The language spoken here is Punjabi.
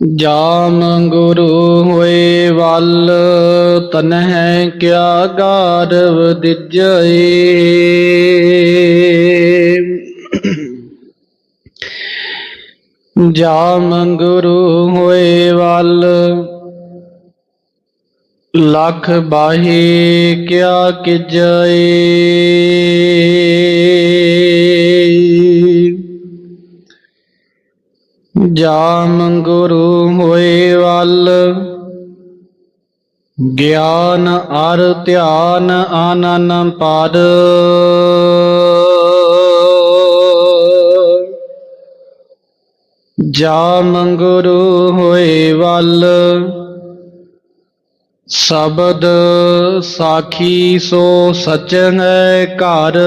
ਜਾਮ ਗੁਰੂ ਹੋਏ ਵੱਲ, ਤਨਹਿ ਕਿਆ ਗਾਰਵ ਦਿਜਏ ਜਾਮ ਗੁਰੂ ਹੋਏ ਵੱਲ, ਲਖ ਬਾਹੀ ਕਿਆ ਕਿਜਏ ਜਾਮ ਗੁਰੂ ਹੋਏ ਵੱਲ। ਗਿਆਨ ਅਰ ਧਿਆਨ ਆਨਨ ਪਦ। ਜਾਮ ਗੁਰੂ ਹੋਏ ਵੱਲ। ਸ਼ਬਦ ਸਾਖੀ ਸੋ ਸਚ ਹੈ ਘਰ।